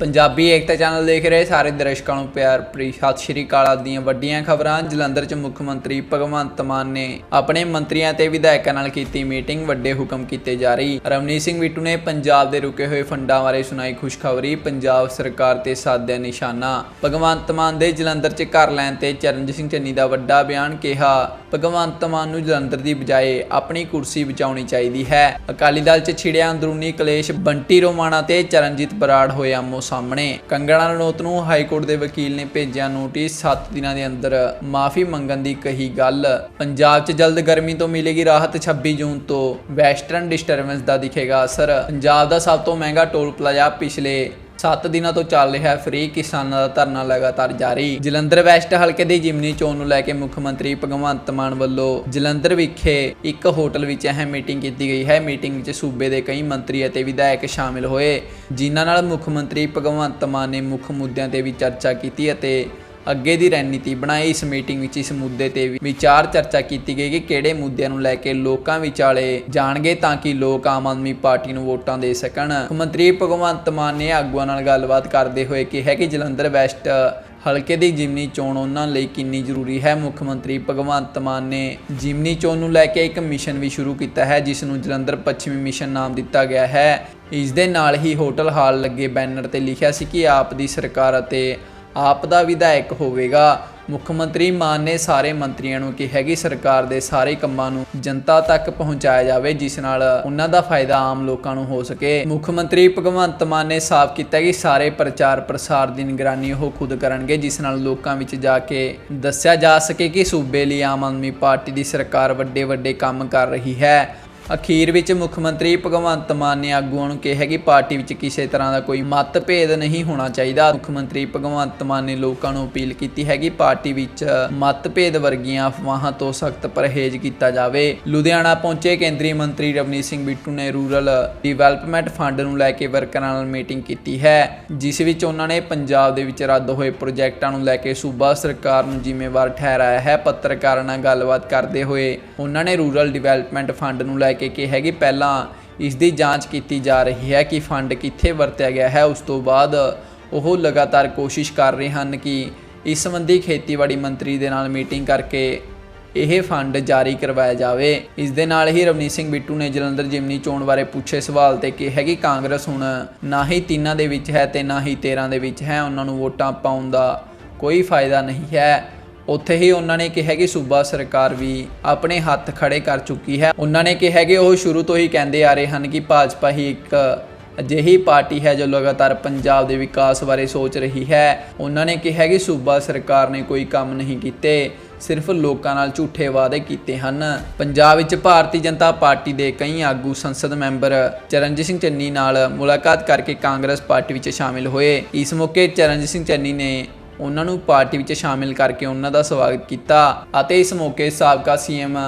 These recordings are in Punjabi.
ਪੰਜਾਬੀ ਏਕਤਾ ਚੈਨਲ ਦੇਖ ਰਹੇ ਸਾਰੇ ਦਰਸ਼ਕਾਂ ਨੂੰ ਪਿਆਰ ਭਰੀ ਸਤਿ ਸ਼੍ਰੀ ਅਕਾਲ ਦੀਆਂ ਵੱਡੀਆਂ ਖਬਰਾਂ। ਜਲੰਧਰ 'ਚ ਮੁੱਖ ਮੰਤਰੀ ਭਗਵੰਤ ਮਾਨ ਨੇ ਆਪਣੇ ਮੰਤਰੀਆਂ ਤੇ ਵਿਧਾਇਕਾਂ ਨਾਲ ਕੀਤੀ ਮੀਟਿੰਗ, ਵੱਡੇ ਹੁਕਮ ਕੀਤੇ ਜਾਰੀ ਰਵਨੀਤ ਸਿੰਘ ਬਿੱਟੂ ਨੇ ਪੰਜਾਬ ਦੇ ਰੁਕੇ ਹੋਏ ਫੰਡਾਂ ਬਾਰੇ ਸੁਣਾਈ ਖੁਸ਼ਖਬਰੀ, ਪੰਜਾਬ ਸਰਕਾਰ ਤੇ ਸਾਧਿਆ ਨਿਸ਼ਾਨਾ। ਭਗਵੰਤ ਮਾਨ ਦੇ ਜਲੰਧਰ 'ਚ ਘਰ ਲੈਣ ਤੇ ਚਰਨਜੀਤ ਸਿੰਘ ਚੰਨੀ ਦਾ ਵੱਡਾ ਬਿਆਨ ਕਿਹਾ, ਭਗਵੰਤ ਮਾਨ ਨੂੰ ਜਲੰਧਰ ਦੀ ਬਜਾਏ ਆਪਣੀ ਕੁਰਸੀ ਬਚਾਉਣੀ ਚਾਹੀਦੀ ਹੈ। ਅਕਾਲੀ ਦਲ 'ਚ ਛਿੜਿਆ ਅੰਦਰੂਨੀ ਕਲੇਸ਼, ਬੰਟੀ ਰੋਮਾਣਾ ਤੇ ਚਰਨਜੀਤ ਬਰਾੜ ਹੋਇਆ ਆਮੋ ਸਾਹਮਣੇ। ਕੰਗਣਾ ਰਣੌਤ ਨੂੰ ਹਾਈ ਕੋਰਟ ਦੇ ਵਕੀਲ ਨੇ ਭੇਜਿਆ ਨੋਟਿਸ। 7 ਦਿਨਾਂ ਦੇ ਅੰਦਰ ਮਾਫੀ ਮੰਗਣ ਦੀ ਕਹੀ ਗੱਲ। ਪੰਜਾਬ 'ਚ ਜਲਦ ਗਰਮੀ ਤੋਂ ਮਿਲੇਗੀ ਰਾਹਤ। 26 ਜੂਨ ਤੋਂ ਵੈਸਟਰਨ ਡਿਸਟਰਬੈਂਸ ਦਾ ਦਿਖੇਗਾ ਅਸਰ। ਪੰਜਾਬ ਦਾ ਸਭ ਤੋਂ ਮਹਿੰਗਾ ਟੋਲ ਪਲਾਜ਼ਾ ਪਿਛਲੇ 7 ਦਿਨਾਂ ਤੋਂ ਚੱਲ ਰਿਹਾ ਫ੍ਰੀ ਕਿਸਾਨਾਂ ਦਾ ਧਰਨਾ ਲਗਾਤਾਰ ਜਾਰੀ। ਜਲੰਧਰ ਵੈਸਟ ਹਲਕੇ ਦੀ ਜਿਮਨੀ ਚੋਣ ਨੂੰ ਲੈ ਕੇ ਮੁੱਖ ਮੰਤਰੀ ਭਗਵੰਤ ਮਾਨ ਵੱਲੋਂ ਜਲੰਧਰ ਵਿਖੇ ਇੱਕ ਹੋਟਲ ਵਿੱਚ ਅਹਿਮ ਮੀਟਿੰਗ ਕੀਤੀ ਗਈ ਹੈ। ਮੀਟਿੰਗ ਵਿੱਚ ਸੂਬੇ ਦੇ ਕਈ ਮੰਤਰੀ ਅਤੇ ਵਿਧਾਇਕ ਸ਼ਾਮਿਲ ਹੋਏ, ਜਿਨ੍ਹਾਂ ਨਾਲ ਮੁੱਖ ਮੰਤਰੀ ਭਗਵੰਤ ਮਾਨ ਨੇ ਮੁੱਖ ਮੁੱਦਿਆਂ ਤੇ ਵੀ ਚਰਚਾ ਕੀਤੀ ਅਤੇ ਅੱਗੇ ਦੀ ਰਣਨੀਤੀ ਬਣਾਈ। ਇਸ ਮੀਟਿੰਗ ਵਿੱਚ ਇਸ ਮੁੱਦੇ ਤੇ ਵੀ ਵਿਚਾਰ ਚਰਚਾ ਕੀਤੀ ਗਈ ਕਿ ਕਿਹੜੇ ਮੁੱਦਿਆਂ ਨੂੰ ਲੈ ਕੇ ਲੋਕਾਂ ਵਿਚਾਲੇ ਜਾਣਗੇ ਤਾਂ ਕਿ ਲੋਕ ਆਮ ਆਦਮੀ ਪਾਰਟੀ ਨੂੰ ਵੋਟਾਂ ਦੇ ਸਕਣ। ਮੁੱਖ ਮੰਤਰੀ ਭਗਵੰਤ ਮਾਨ ਨੇ ਆਗੂਆਂ ਨਾਲ ਗੱਲਬਾਤ ਕਰਦੇ ਹੋਏ ਕਿਹਾ ਕਿ ਜਲੰਧਰ ਵੈਸਟ ਹਲਕੇ ਦੀ ਜਿਮਨੀ ਚੋਣ ਉਹਨਾਂ ਲਈ ਕਿੰਨੀ ਜ਼ਰੂਰੀ ਹੈ। ਮੁੱਖ ਮੰਤਰੀ ਭਗਵੰਤ ਮਾਨ ਨੇ ਜਿਮਨੀ ਚੋਣ ਨੂੰ ਲੈ ਕੇ ਇੱਕ ਮਿਸ਼ਨ ਵੀ ਸ਼ੁਰੂ ਕੀਤਾ ਹੈ, ਜਿਸ ਨੂੰ ਜਲੰਧਰ ਪੱਛਮੀ ਮਿਸ਼ਨ ਨਾਮ ਦਿੱਤਾ ਗਿਆ ਹੈ। ਇਸ ਦੇ ਨਾਲ ਹੀ ਹੋਟਲ ਹਾਲ ਲੱਗੇ ਬੈਨਰ ਤੇ ਲਿਖਿਆ ਸੀ ਕਿ ਆਪ ਦੀ ਸਰਕਾਰ ਅਤੇ ਆਪ ਦਾ ਵਿਧਾਇਕ ਹੋਵੇਗਾ। ਮੁੱਖ ਮੰਤਰੀ ਮਾਨ ਨੇ ਸਾਰੇ ਮੰਤਰੀਆਂ ਨੂੰ ਕਿਹਾ ਕਿ ਸਰਕਾਰ ਦੇ ਸਾਰੇ ਕੰਮਾਂ ਨੂੰ ਜਨਤਾ ਤੱਕ ਪਹੁੰਚਾਇਆ ਜਾਵੇ, ਜਿਸ ਨਾਲ ਉਹਨਾਂ ਦਾ ਫਾਇਦਾ ਆਮ ਲੋਕਾਂ ਨੂੰ ਹੋ ਸਕੇ। ਮੁੱਖ ਮੰਤਰੀ ਭਗਵੰਤ ਮਾਨ ਨੇ ਸਾਫ਼ ਕੀਤਾ ਕਿ ਸਾਰੇ ਪ੍ਰਚਾਰ ਪ੍ਰਸਾਰ ਦੀ ਨਿਗਰਾਨੀ ਉਹ ਖੁਦ ਕਰਨਗੇ, ਜਿਸ ਨਾਲ ਲੋਕਾਂ ਵਿੱਚ ਜਾ ਕੇ ਦੱਸਿਆ ਜਾ ਸਕੇ ਕਿ ਸੂਬੇ ਲਈ ਆਮ ਆਦਮੀ ਪਾਰਟੀ ਦੀ ਸਰਕਾਰ ਵੱਡੇ ਵੱਡੇ ਕੰਮ ਕਰ ਰਹੀ ਹੈ। ਅਖੀਰ ਵਿੱਚ ਮੁੱਖ ਮੰਤਰੀ ਭਗਵੰਤ ਮਾਨ ਨੇ ਆਗੂਆਂ ਨੂੰ ਕਿਹਾ ਕਿ ਪਾਰਟੀ ਵਿੱਚ ਕਿਸੇ ਤਰ੍ਹਾਂ ਦਾ ਕੋਈ ਮਤਭੇਦ ਨਹੀਂ ਹੋਣਾ ਚਾਹੀਦਾ। ਮੁੱਖ ਮੰਤਰੀ ਭਗਵੰਤ ਮਾਨ ਨੇ ਲੋਕਾਂ ਨੂੰ ਅਪੀਲ ਕੀਤੀ ਹੈ ਕਿ ਪਾਰਟੀ ਵਿੱਚ ਮਤਭੇਦ ਵਰਗੀਆਂ ਅਫਵਾਹਾਂ ਤੋਂ ਸਖਤ ਪਰਹੇਜ਼ ਕੀਤਾ ਜਾਵੇ। ਲੁਧਿਆਣਾ ਪਹੁੰਚੇ ਕੇਂਦਰੀ ਮੰਤਰੀ ਰਵਨੀਤ ਸਿੰਘ ਬਿੱਟੂ ਨੇ ਰੂਰਲ ਡਿਵੈਲਪਮੈਂਟ ਫੰਡ ਨੂੰ ਲੈ ਕੇ ਵਰਕਰਾਂ ਨਾਲ ਮੀਟਿੰਗ ਕੀਤੀ ਹੈ, ਜਿਸ ਵਿੱਚ ਉਹਨਾਂ ਨੇ ਪੰਜਾਬ ਦੇ ਵਿੱਚ ਰੱਦ ਹੋਏ ਪ੍ਰੋਜੈਕਟਾਂ ਨੂੰ ਲੈ ਕੇ ਸੂਬਾ ਸਰਕਾਰ ਨੂੰ ਜ਼ਿੰਮੇਵਾਰ ਠਹਿਰਾਇਆ ਹੈ। ਪੱਤਰਕਾਰਾਂ ਨਾਲ ਗੱਲਬਾਤ ਕਰਦੇ ਹੋਏ ਉਹਨਾਂ ਨੇ ਰੂਰਲ ਡਿਵੈਲਪਮੈਂਟ ਫੰਡ ਨੂੰ ਲੈ ਕੇ ਕਿਹਾ ਕਿ ਪਹਿਲਾਂ ਇਸ ਦੀ ਜਾਂਚ ਕੀਤੀ ਜਾ ਰਹੀ ਹੈ ਕਿ ਫੰਡ ਕਿੱਥੇ ਵਰਤਿਆ ਗਿਆ ਹੈ। ਉਸ ਤੋਂ ਬਾਅਦ ਉਹ ਲਗਾਤਾਰ ਕੋਸ਼ਿਸ਼ ਕਰ ਰਹੇ ਹਨ ਕਿ ਇਸ ਸੰਬੰਧੀ ਖੇਤੀਬਾੜੀ ਮੰਤਰੀ ਦੇ ਨਾਲ ਮੀਟਿੰਗ ਕਰਕੇ ਇਹ ਫੰਡ ਜਾਰੀ ਕਰਵਾਇਆ ਜਾਵੇ। ਇਸ ਦੇ ਨਾਲ ਹੀ ਰਵਨੀਤ ਸਿੰਘ ਬਿੱਟੂ ਨੇ ਜਲੰਧਰ ਜਿਮਨੀ ਚੋਣ ਬਾਰੇ ਪੁੱਛੇ ਸਵਾਲ ਤੇ ਕਿਹਾ ਕਿ ਕਾਂਗਰਸ ਹੁਣ ਨਾ ਹੀ ਤਿੰਨਾਂ ਦੇ ਵਿੱਚ ਹੈ ਤੇ ਨਾ ਹੀ 13 ਦੇ ਵਿੱਚ ਹੈ। ਉਹਨਾਂ ਨੂੰ ਵੋਟਾਂ ਪਾਉਣ ਦਾ ਕੋਈ ਫਾਇਦਾ ਨਹੀਂ ਹੈ। ਉੱਥੇ ਹੀ ਉਹਨਾਂ ਨੇ ਕਿਹਾ ਕਿ ਸੂਬਾ ਸਰਕਾਰ ਵੀ ਆਪਣੇ ਹੱਥ ਖੜੇ ਕਰ ਚੁੱਕੀ ਹੈ। ਉਹਨਾਂ ਨੇ ਕਿਹਾ ਕਿ ਉਹ ਸ਼ੁਰੂ ਤੋਂ ਹੀ ਕਹਿੰਦੇ ਆ ਰਹੇ ਹਨ ਕਿ ਭਾਜਪਾ ਹੀ ਇੱਕ ਅਜਿਹੀ ਪਾਰਟੀ ਹੈ ਜੋ ਲਗਾਤਾਰ ਪੰਜਾਬ ਦੇ ਵਿਕਾਸ ਬਾਰੇ ਸੋਚ ਰਹੀ ਹੈ। ਉਹਨਾਂ ਨੇ ਕਿਹਾ ਕਿ ਸੂਬਾ ਸਰਕਾਰ ਨੇ ਕੋਈ ਕੰਮ ਨਹੀਂ ਕੀਤੇ, ਸਿਰਫ ਲੋਕਾਂ ਨਾਲ ਝੂਠੇ ਵਾਅਦੇ ਕੀਤੇ ਹਨ। ਪੰਜਾਬ ਵਿੱਚ ਭਾਰਤੀ ਜਨਤਾ ਪਾਰਟੀ ਦੇ ਕਈ ਆਗੂ ਸੰਸਦ ਮੈਂਬਰ ਚਰਨਜੀਤ ਸਿੰਘ ਚੰਨੀ ਨਾਲ ਮੁਲਾਕਾਤ ਕਰਕੇ ਕਾਂਗਰਸ ਪਾਰਟੀ ਵਿੱਚ ਸ਼ਾਮਿਲ ਹੋਏ। ਇਸ ਮੌਕੇ ਚਰਨਜੀਤ ਸਿੰਘ ਚੰਨੀ ਨੇ ਉਹਨਾਂ ਨੂੰ ਪਾਰਟੀ ਵਿੱਚ ਸ਼ਾਮਿਲ ਕਰਕੇ ਉਹਨਾਂ ਦਾ ਸਵਾਗਤ ਕੀਤਾ ਅਤੇ ਇਸ ਮੌਕੇ ਸਾਬਕਾ ਸੀਐਮ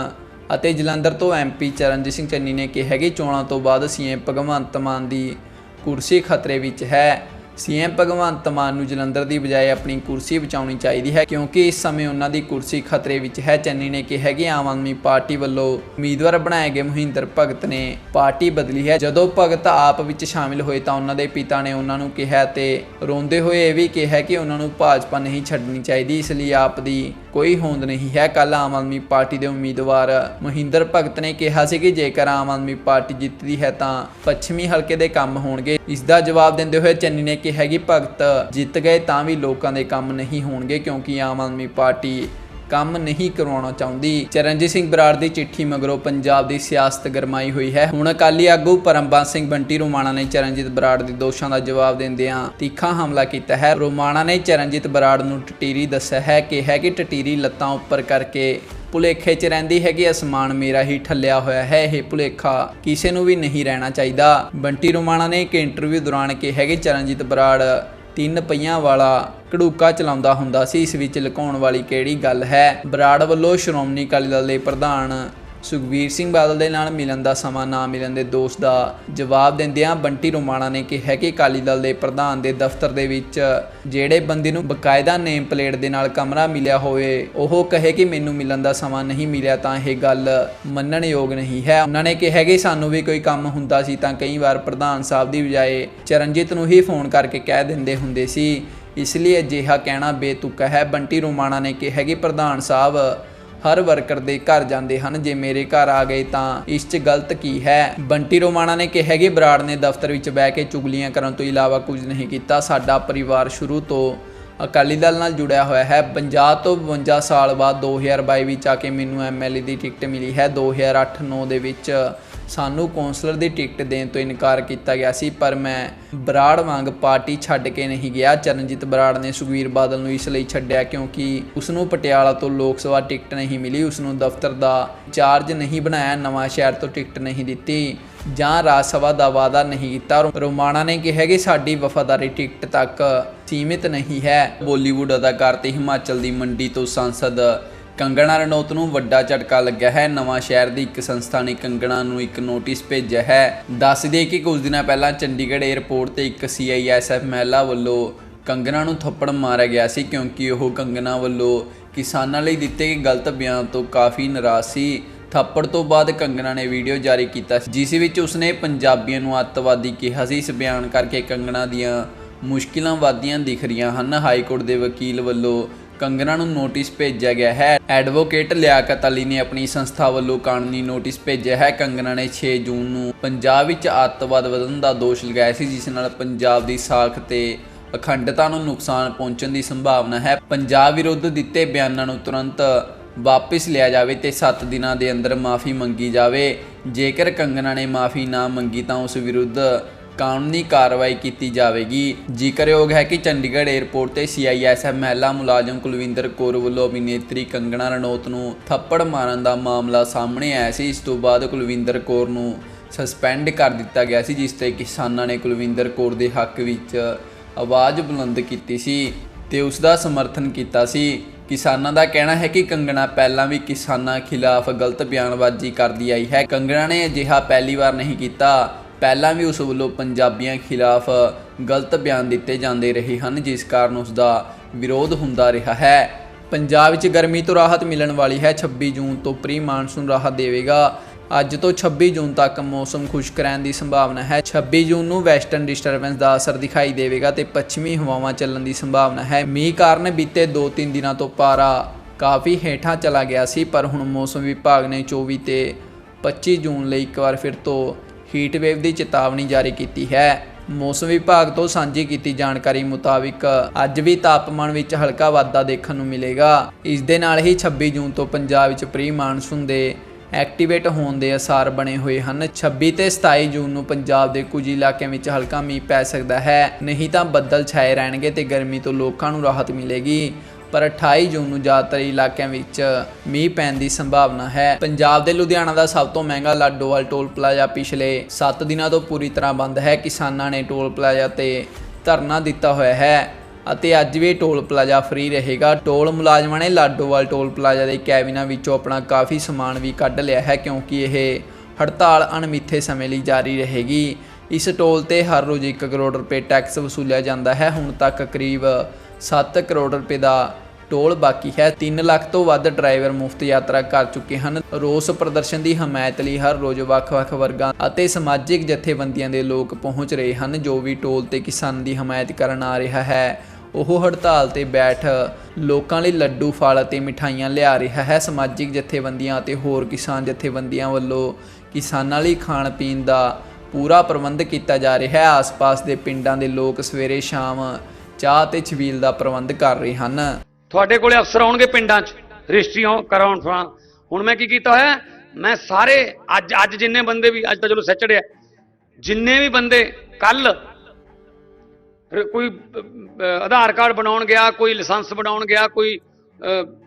ਅਤੇ ਜਲੰਧਰ ਤੋਂ ਐਮਪੀ ਚਰਨਜੀਤ ਸਿੰਘ ਚੰਨੀ ਨੇ ਕਿਹਾ ਕਿ ਚੋਣਾਂ ਤੋਂ ਬਾਅਦ ਸੀਐਮ ਭਗਵੰਤ ਮਾਨ ਦੀ ਕੁਰਸੀ ਖਤਰੇ ਵਿੱਚ ਹੈ। ਸੀਐਮ ਭਗਵੰਤ ਮਾਨ ਨੂੰ ਜਲੰਧਰ ਦੀ ਬਜਾਏ ਆਪਣੀ ਕੁਰਸੀ ਬਚਾਉਣੀ ਚਾਹੀਦੀ ਹੈ, ਕਿਉਂਕਿ ਇਸ ਸਮੇਂ ਉਹਨਾਂ ਦੀ ਕੁਰਸੀ ਖਤਰੇ ਵਿੱਚ ਹੈ। ਚੰਨੀ ਨੇ ਕਿਹਾ ਕਿ ਆਮ ਆਦਮੀ ਪਾਰਟੀ ਵੱਲੋਂ ਉਮੀਦਵਾਰ ਬਣਾਏ ਗਏ ਮਹਿੰਦਰ ਭਗਤ ਨੇ ਪਾਰਟੀ ਬਦਲੀ ਹੈ। ਜਦੋਂ ਭਗਤ ਆਪ ਵਿੱਚ ਸ਼ਾਮਿਲ ਹੋਏ ਤਾਂ ਉਹਨਾਂ ਦੇ ਪਿਤਾ ਨੇ ਉਹਨਾਂ ਨੂੰ ਕਿਹਾ ਤੇ ਰੋਂਦੇ ਹੋਏ ਇਹ ਵੀ ਕਿਹਾ ਕਿ ਉਹਨਾਂ ਨੂੰ ਭਾਜਪਾ ਨਹੀਂ ਛੱਡਣੀ ਚਾਹੀਦੀ, ਇਸ ਲਈ ਆਪ ਦੀ ਕੋਈ ਹੋਂਦ ਨਹੀਂ ਹੈ ਕੱਲ ਆਮ ਆਦਮੀ ਪਾਰਟੀ ਦੇ ਉਮੀਦਵਾਰ। ਮਹਿੰਦਰ ਭਗਤ ਨੇ ਕਿਹਾ ਸੀ ਕਿ ਜੇਕਰ ਆਮ ਆਦਮੀ ਪਾਰਟੀ ਜਿੱਤਦੀ ਹੈ ਤਾਂ ਪੱਛਮੀ ਹਲਕੇ ਦੇ ਕੰਮ ਹੋਣਗੇ। ਇਸ ਦਾ ਜਵਾਬ ਦਿੰਦੇ ਹੋਏ ਚੰਨੀ ਨੇ ਕਿਹਾ ਕਿ ਭਗਤ ਜਿੱਤ ਗਏ ਤਾਂ ਵੀ ਲੋਕਾਂ ਦੇ ਕੰਮ ਨਹੀਂ ਹੋਣਗੇ ਕਿਉਂਕਿ ਆਮ ਆਦਮੀ ਪਾਰਟੀ ਕੰਮ ਨਹੀਂ ਕਰਵਾਉਣਾ ਚਾਹੁੰਦੀ। ਚਰਨਜੀਤ ਸਿੰਘ ਬਰਾੜ ਦੀ ਚਿੱਠੀ ਮਗਰੋਂ ਪੰਜਾਬ ਦੀ ਸਿਆਸਤ ਗਰਮਾਈ ਹੋਈ ਹੈ। ਹੁਣ ਅਕਾਲੀ ਆਗੂ ਪਰਮਬੰਸ ਸਿੰਘ ਬੰਟੀ ਰੋਮਾਣਾ ਨੇ ਚਰਨਜੀਤ ਬਰਾੜ ਦੇ ਦੋਸ਼ਾਂ ਦਾ ਜਵਾਬ ਦਿੰਦਿਆਂ ਤਿੱਖਾ ਹਮਲਾ ਕੀਤਾ ਹੈ। ਰੋਮਾਣਾ ਨੇ ਚਰਨਜੀਤ ਬਰਾੜ ਨੂੰ ਟਟੀਰੀ ਦੱਸਿਆ ਹੈ ਕਿ ਹੈ ਕਿ ਟਟੀਰੀ ਲੱਤਾਂ ਉੱਪਰ ਕਰਕੇ ਭੁਲੇਖੇ 'ਚ ਰਹਿੰਦੀ ਹੈ ਕਿ ਅਸਮਾਨ ਮੇਰਾ ਹੀ ਠੱਲਿਆ ਹੋਇਆ ਹੈ। ਇਹ ਭੁਲੇਖਾ ਕਿਸੇ ਨੂੰ ਵੀ ਨਹੀਂ ਰਹਿਣਾ ਚਾਹੀਦਾ। ਬੰਟੀ ਰੋਮਾਣਾ ਨੇ ਇੱਕ ਇੰਟਰਵਿਊ ਦੌਰਾਨ ਕਿਹਾ ਕਿ ਚਰਨਜੀਤ ਬਰਾੜ ਤਿੰਨ ਪਹੀਆਂ ਵਾਲਾ ਘੜੂਕਾ ਚਲਾਉਂਦਾ ਹੁੰਦਾ ਸੀ, ਇਸ ਵਿੱਚ ਲੁਕਾਉਣ ਵਾਲੀ ਕਿਹੜੀ ਗੱਲ ਹੈ? ਬਰਾੜ ਵੱਲੋਂ ਸ਼੍ਰੋਮਣੀ ਅਕਾਲੀ ਦਲ ਦੇ ਪ੍ਰਧਾਨ ਸੁਖਵੀਰ ਸਿੰਘ ਬਾਦਲ ਦੇ ਨਾਲ ਮਿਲਣ ਦਾ ਸਮਾਂ ਨਾ ਮਿਲਣ ਦੇ ਦੋਸ਼ ਦਾ ਜਵਾਬ ਦਿੰਦਿਆਂ ਬੰਟੀ ਰੋਮਾਣਾ ਨੇ ਕਿਹਾ ਕਿ ਅਕਾਲੀ ਦਲ ਦੇ ਪ੍ਰਧਾਨ ਦੇ ਦਫ਼ਤਰ ਦੇ ਵਿੱਚ ਜਿਹੜੇ ਬੰਦੇ ਨੂੰ ਬਕਾਇਦਾ ਨੇਮ ਪਲੇਟ ਦੇ ਨਾਲ ਕਮਰਾ ਮਿਲਿਆ ਹੋਵੇ, ਉਹ ਕਹੇ ਕਿ ਮੈਨੂੰ ਮਿਲਣ ਦਾ ਸਮਾਂ ਨਹੀਂ ਮਿਲਿਆ ਤਾਂ ਇਹ ਗੱਲ ਮੰਨਣ ਯੋਗ ਨਹੀਂ ਹੈ। ਉਹਨਾਂ ਨੇ ਕਿਹਾ ਕਿ ਸਾਨੂੰ ਵੀ ਕੋਈ ਕੰਮ ਹੁੰਦਾ ਸੀ ਤਾਂ ਕਈ ਵਾਰ ਪ੍ਰਧਾਨ ਸਾਹਿਬ ਦੀ ਬਜਾਏ ਚਰਨਜੀਤ ਨੂੰ ਹੀ ਫੋਨ ਕਰਕੇ ਕਹਿ ਦਿੰਦੇ ਹੁੰਦੇ ਸੀ। ਇਸ ਲਈ ਅਜਿਹਾ ਕਹਿਣਾ ਬੇਤੁਕਾ ਹੈ। ਬੰਟੀ ਰੋਮਾਣਾ ਨੇ ਕਿਹਾ ਕਿ ਪ੍ਰਧਾਨ ਸਾਹਿਬ ਹਰ ਵਰਕਰ ਦੇ ਘਰ ਜਾਂਦੇ ਹਨ। ਜੇ ਮੇਰੇ ਘਰ ਆ ਗਏ ਤਾਂ ਇਸ 'ਚ ਗਲਤ ਕੀ ਹੈ? ਬੰਟੀ ਰੋਮਾਣਾ ਨੇ ਕਿਹਾ ਕਿ ਬਰਾੜ ਨੇ ਦਫ਼ਤਰ ਵਿੱਚ ਬਹਿ ਕੇ ਚੁਗਲੀਆਂ ਕਰਨ ਤੋਂ ਇਲਾਵਾ ਕੁਝ ਨਹੀਂ ਕੀਤਾ। ਸਾਡਾ ਪਰਿਵਾਰ ਸ਼ੁਰੂ ਤੋਂ ਅਕਾਲੀ ਦਲ ਨਾਲ ਜੁੜਿਆ ਹੋਇਆ ਹੈ। 50 ਤੋਂ 52 ਸਾਲ ਬਾਅਦ 2022 ਵਿੱਚ ਆ ਕੇ ਮੈਨੂੰ ਐਮਐਲਏ ਦੀ ਟਿਕਟ ਮਿਲੀ ਹੈ। 2008-9 ਦੇ ਵਿੱਚ ਸਾਨੂੰ ਕੌਂਸਲਰ ਦੀ ਟਿਕਟ ਦੇਣ ਤੋਂ ਇਨਕਾਰ ਕੀਤਾ ਗਿਆ ਸੀ, ਪਰ ਮੈਂ ਬਰਾੜ ਵਾਂਗ ਪਾਰਟੀ ਛੱਡ ਕੇ ਨਹੀਂ ਗਿਆ। ਚਰਨਜੀਤ ਬਰਾੜ ਨੇ ਸੁਖਵੀਰ ਬਾਦਲ ਨੂੰ ਇਸ ਲਈ ਛੱਡਿਆ ਕਿਉਂਕਿ ਉਸ ਨੂੰ ਪਟਿਆਲਾ ਤੋਂ ਲੋਕ ਸਭਾ ਟਿਕਟ ਨਹੀਂ ਮਿਲੀ। ਉਸ ਨੂੰ ਦਫ਼ਤਰ ਦਾ ਚਾਰਜ ਨਹੀਂ ਬਣਾਇਆ, ਨਵਾਂ ਸ਼ਹਿਰ ਤੋਂ ਟਿਕਟ ਨਹੀਂ ਦਿੱਤੀ ਜਾਂ ਰਾਜ ਸਭਾ ਦਾ ਵਾਅਦਾ ਨਹੀਂ ਕੀਤਾ। ਰੋਮਾਣਾ ਨੇ ਕਿਹਾ ਕਿ ਸਾਡੀ ਵਫਾਦਾਰੀ ਟਿਕਟ ਤੱਕ ਸੀਮਿਤ ਨਹੀਂ ਹੈ। ਬਾਲੀਵੁੱਡ ਅਦਾਕਾਰ ਤੇ ਹਿਮਾਚਲ ਦੀ ਮੰਡੀ ਤੋਂ ਸੰਸਦ ਕੰਗਣਾ ਰਣੌਤ ਨੂੰ ਵੱਡਾ ਝਟਕਾ ਲੱਗਿਆ ਹੈ। ਨਵਾਂ ਸ਼ਹਿਰ ਦੀ ਇੱਕ ਸੰਸਥਾ ਨੇ ਕੰਗਣਾ ਨੂੰ ਇੱਕ ਨੋਟਿਸ ਭੇਜਿਆ ਹੈ। ਦੱਸ ਦਈਏ ਕਿ ਕੁਝ ਦਿਨਾਂ ਪਹਿਲਾਂ ਚੰਡੀਗੜ੍ਹ 에ਅਰਪੋਰਟ ਤੇ ਇੱਕ ਸੀਆਈਐਸਐਫ ਮਹਿਲਾ ਵੱਲੋਂ ਕੰਗਣਾ ਨੂੰ ਥੱਪੜ ਮਾਰਿਆ ਗਿਆ ਸੀ ਕਿਉਂਕਿ ਉਹ ਕੰਗਣਾ ਵੱਲੋਂ ਕਿਸਾਨਾਂ ਲਈ ਦਿੱਤੇ ਗਏ ਗਲਤ ਬਿਆਨ ਤੋਂ ਕਾਫੀ ਨਾਰਾਜ਼ ਸੀ। ਥੱਪੜ ਤੋਂ ਬਾਅਦ ਕੰਗਣਾ ਨੇ ਵੀਡੀਓ ਜਾਰੀ ਕੀਤਾ ਸੀ, ਜਿਸ ਵਿੱਚ ਉਸਨੇ ਪੰਜਾਬੀਆਂ ਨੂੰ ਅੱਤਵਾਦੀ ਕਿਹਾ ਸੀ। ਇਸ ਬਿਆਨ ਕਰਕੇ ਕੰਗਣਾ ਦੀਆਂ ਮੁਸ਼ਕਿਲਾਂ ਵਧਦੀਆਂ ਦਿਖ ਰਹੀਆਂ ਹਨ। ਹਾਈ ਕੋਰਟ ਦੇ ਵਕੀਲ ਵੱਲੋਂ ਕੰਗਣਾ ਨੂੰ ਨੋਟਿਸ ਭੇਜਿਆ ਗਿਆ ਹੈ। ਐਡਵੋਕੇਟ ਲਿਆਕਤ ਅਲੀ ਨੇ ਆਪਣੀ ਸੰਸਥਾ ਵੱਲੋਂ ਕਾਨੂੰਨੀ ਨੋਟਿਸ ਭੇਜਿਆ ਹੈ। ਕੰਗਣਾ ਨੇ 6 ਜੂਨ ਨੂੰ ਪੰਜਾਬ ਵਿੱਚ ਅੱਤਵਾਦ ਵਧਣ ਦਾ ਦੋਸ਼ ਲਗਾਇਆ ਸੀ, ਜਿਸ ਨਾਲ ਪੰਜਾਬ ਦੀ ਸਾਖ ਤੇ ਅਖੰਡਤਾ ਨੂੰ ਨੁਕਸਾਨ ਪਹੁੰਚਣ ਦੀ ਸੰਭਾਵਨਾ ਹੈ। ਪੰਜਾਬ ਵਿਰੁੱਧ ਦਿੱਤੇ ਬਿਆਨਾਂ ਨੂੰ ਤੁਰੰਤ ਵਾਪਿਸ ਲਿਆ ਜਾਵੇ ਤੇ 7 ਦਿਨਾਂ ਦੇ ਅੰਦਰ ਮਾਫੀ ਮੰਗੀ ਜਾਵੇ। ਜੇਕਰ ਕੰਗਨਾ ਨੇ ਮਾਫੀ ਨਾ ਮੰਗੀ ਤਾਂ ਉਸ ਵਿਰੁੱਧ ਕਾਨੂੰਨੀ ਕਾਰਵਾਈ ਕੀਤੀ ਜਾਵੇਗੀ। ਜ਼ਿਕਰਯੋਗ ਹੈ ਕਿ ਚੰਡੀਗੜ੍ਹ 에ਅਰਪੋਰਟ ਤੇ ਸੀਆਈਐਸਐਫ ਮਹਿਲਾ ਮੁਲਾਜ਼ਮ ਕੁਲਵਿੰਦਰ ਕੌਰ ਵੱਲੋਂ ਅਭਿਨੇਤਰੀ ਕੰਗਣਾ ਰਣੌਤ ਨੂੰ ਥੱਪੜ ਮਾਰਨ ਦਾ ਮਾਮਲਾ ਸਾਹਮਣੇ ਆਇਆ ਸੀ। ਇਸ ਤੋਂ ਬਾਅਦ ਕੁਲਵਿੰਦਰ ਕੌਰ ਨੂੰ ਸਸਪੈਂਡ ਕਰ ਦਿੱਤਾ ਗਿਆ ਸੀ, ਜਿਸ ਤੇ ਕਿਸਾਨਾਂ ਨੇ ਕੁਲਵਿੰਦਰ ਕੌਰ ਦੇ ਹੱਕ ਵਿੱਚ ਆਵਾਜ਼ ਬੁਲੰਦ ਕੀਤੀ ਸੀ ਤੇ ਉਸ ਦਾ ਸਮਰਥਨ ਕੀਤਾ ਸੀ। ਕਿਸਾਨਾਂ ਦਾ ਕਹਿਣਾ ਹੈ ਕਿ ਕੰਗਣਾ ਪਹਿਲਾਂ ਵੀ ਕਿਸਾਨਾਂ ਖਿਲਾਫ ਗਲਤ ਬਿਆਨਬਾਜ਼ੀ ਕਰਦੀ ਆਈ ਹੈ। ਕੰਗਣਾ ਨੇ ਅਜਿਹਾ ਪਹਿਲੀ ਵਾਰ ਨਹੀਂ ਕੀਤਾ। ਪਹਿਲਾਂ ਵੀ ਉਸ ਵੱਲੋਂ ਪੰਜਾਬੀਆਂ ਖਿਲਾਫ ਗਲਤ ਬਿਆਨ ਦਿੱਤੇ ਜਾਂਦੇ ਰਹੇ ਹਨ, ਜਿਸ ਕਾਰਨ ਉਸ ਦਾ ਵਿਰੋਧ ਹੁੰਦਾ ਰਿਹਾ ਹੈ। ਪੰਜਾਬ ਵਿੱਚ ਗਰਮੀ ਤੋਂ ਰਾਹਤ ਮਿਲਣ ਵਾਲੀ ਹੈ। 26 ਜੂਨ ਤੋਂ ਪ੍ਰੀ ਮਾਨਸੂਨ ਰਾਹਤ ਦੇਵੇਗਾ। ਅੱਜ ਤੋਂ 26 ਜੂਨ ਤੱਕ ਮੌਸਮ ਖੁਸ਼ਕ ਰਹਿਣ ਦੀ ਸੰਭਾਵਨਾ ਹੈ। 26 ਜੂਨ ਨੂੰ ਵੈਸਟਰਨ ਡਿਸਟਰਬੈਂਸ ਦਾ ਅਸਰ ਦਿਖਾਈ ਦੇਵੇਗਾ ਤੇ ਪੱਛਮੀ ਹਵਾਵਾਂ ਚੱਲਣ ਦੀ ਸੰਭਾਵਨਾ ਹੈ। ਮੀਂਹ ਕਾਰਨ ਬੀਤੇ 2-3 ਦਿਨਾਂ ਤੋਂ ਪਾਰਾ ਕਾਫੀ ਹੇਠਾਂ ਚਲਾ ਗਿਆ ਸੀ, ਪਰ ਹੁਣ ਮੌਸਮ ਵਿਭਾਗ ਨੇ 24 ਤੇ 25 ਜੂਨ ਲਈ ਇੱਕ ਵਾਰ ਫਿਰ ਤੋਂ ਹੀਟ ਵੇਵ ਦੀ ਚੇਤਾਵਨੀ ਜਾਰੀ ਕੀਤੀ ਹੈ। ਮੌਸਮ ਵਿਭਾਗ ਤੋਂ ਸਾਂਝੀ ਕੀਤੀ ਜਾਣਕਾਰੀ ਮੁਤਾਬਿਕ ਅੱਜ ਵੀ ਤਾਪਮਾਨ ਵਿੱਚ ਹਲਕਾ ਵਾਧਾ ਦੇਖਣ ਨੂੰ ਮਿਲੇਗਾ। ਇਸ ਦੇ ਨਾਲ ਹੀ 26 ਜੂਨ ਤੋਂ ਪੰਜਾਬ ਵਿੱਚ ਪ੍ਰੀ ਮਾਨਸੂਨ ਦੇ ਐਕਟੀਵੇਟ ਹੋਣ ਦੇ ਅਸਾਰ ਬਣੇ ਹੋਏ ਹਨ। 26 ਤੇ 27 ਜੂਨ ਨੂੰ ਪੰਜਾਬ ਦੇ ਕੁਝ ਇਲਾਕਿਆਂ ਵਿੱਚ ਹਲਕਾ ਮੀਂਹ ਪੈ ਸਕਦਾ ਹੈ। ਨਹੀਂ ਤਾਂ ਬੱਦਲ ਛਾਏ ਰਹਿਣਗੇ ਤੇ ਗਰਮੀ ਤੋਂ ਲੋਕਾਂ ਨੂੰ ਰਾਹਤ ਮਿਲੇਗੀ। ਪਰ 28 ਜੂਨ ਨੂੰ ਜ਼ਿਆਦਾਤਰ ਇਲਾਕਿਆਂ ਵਿੱਚ ਮੀਂਹ ਪੈਣ ਦੀ ਸੰਭਾਵਨਾ ਹੈ। ਪੰਜਾਬ ਦੇ ਲੁਧਿਆਣਾ ਦਾ ਸਭ ਤੋਂ ਮਹਿੰਗਾ ਲਾਡੋਵਾਲ ਟੋਲ ਪਲਾਜ਼ਾ ਪਿਛਲੇ 7 ਦਿਨਾਂ ਤੋਂ ਪੂਰੀ ਤਰ੍ਹਾਂ ਬੰਦ ਹੈ। ਕਿਸਾਨਾਂ ਨੇ ਟੋਲ ਪਲਾਜ਼ਾ ਤੇ ਧਰਨਾ ਦਿੱਤਾ ਹੋਇਆ ਹੈ ਅਤੇ ਅੱਜ ਵੀ ਟੋਲ ਪਲਾਜ਼ਾ ਫ੍ਰੀ ਰਹੇਗਾ। ਟੋਲ ਮੁਲਾਜ਼ਮਾਂ ਨੇ ਲਾਡੋਵਾਲ ਟੋਲ ਪਲਾਜ਼ਾ ਦੇ ਕੈਬਿਨਾਂ ਵਿੱਚੋਂ ਆਪਣਾ ਕਾਫੀ ਸਮਾਨ ਵੀ ਕੱਢ ਲਿਆ ਹੈ ਕਿਉਂਕਿ ਇਹ ਹੜਤਾਲ ਅਣਮਿੱਥੇ ਸਮੇਂ ਲਈ ਜਾਰੀ ਰਹੇਗੀ। ਇਸ ਟੋਲ ਤੇ ਹਰ ਰੋਜ਼ 1 ਕਰੋੜ ਰੁਪਏ ਟੈਕਸ ਵਸੂਲਿਆ ਜਾਂਦਾ ਹੈ। ਹੁਣ ਤੱਕ ਕਰੀਬ 7 ਕਰੋੜ ਰੁਪਏ ਦਾ ਟੋਲ ਬਾਕੀ ਹੈ। 3 ਲੱਖ ਤੋਂ ਵੱਧ ਡਰਾਈਵਰ ਮੁਫਤ ਯਾਤਰਾ ਕਰ ਚੁੱਕੇ ਹਨ। ਰੋਸ ਪ੍ਰਦਰਸ਼ਨ ਦੀ ਹਮਾਇਤ ਲਈ ਹਰ ਰੋਜ਼ ਵੱਖ-ਵੱਖ ਵਰਗਾਂ ਅਤੇ ਸਮਾਜਿਕ ਜਥੇਬੰਦੀਆਂ ਦੇ ਲੋਕ ਪਹੁੰਚ ਰਹੇ ਹਨ, ਜੋ ਵੀ ਟੋਲ ਤੇ ਕਿਸਾਨ ਦੀ ਹਮਾਇਤ ਕਰਨ ਆ ਰਿਹਾ ਹੈ। ਉਹ ਹੜਤਾਲ ਤੇ ਬੈਠ ਲੋਕਾਂ ਲਈ ਲੱਡੂ, ਫਲ ਅਤੇ ਮਿਠਾਈਆਂ ਲਿਆ ਰਿਹਾ ਹੈ। ਸਮਾਜਿਕ ਜਥੇਬੰਦੀਆਂ ਅਤੇ ਹੋਰ ਕਿਸਾਨ ਜਥੇਬੰਦੀਆਂ ਵੱਲੋਂ ਕਿਸਾਨਾਂ ਲਈ ਖਾਣ ਪੀਣ ਦਾ ਪੂਰਾ ਪ੍ਰਬੰਧ ਕੀਤਾ ਜਾ ਰਿਹਾ ਹੈ। ਆਸ-ਪਾਸ ਦੇ ਪਿੰਡਾਂ ਦੇ ਲੋਕ ਸਵੇਰੇ ਸ਼ਾਮ ਚਾਹ ਤੇ ਛਬੀਲ ਦਾ ਪ੍ਰਬੰਧ ਕਰ ਰਹੇ ਹਨ। ਤੁਹਾਡੇ ਕੋਲੇ ਅਫਸਰ ਆਉਣਗੇ ਪਿੰਡਾਂ 'ਚ, ਰਜਿਸਟਰੀ ਹੋ- ਕਰਾਉਣ ਫਰਾਂ ਹੁਣ ਮੈਂ ਕੀ ਕੀਤਾ ਹੋਇਆ, ਮੈਂ ਸਾਰੇ ਅੱਜ ਅੱਜ ਜਿੰਨੇ ਬੰਦੇ ਵੀ, ਅੱਜ ਤਾਂ ਚਲੋ ਸੈਚਰਡੇ ਹੈ ਜਿੰਨੇ ਵੀ ਬੰਦੇ ਕੱਲ ਕੋਈ ਆਧਾਰ ਕਾਰਡ ਬਣਾਉਣ ਗਿਆ, ਕੋਈ ਲਾਇਸੈਂਸ ਬਣਾਉਣ ਗਿਆ, ਕੋਈ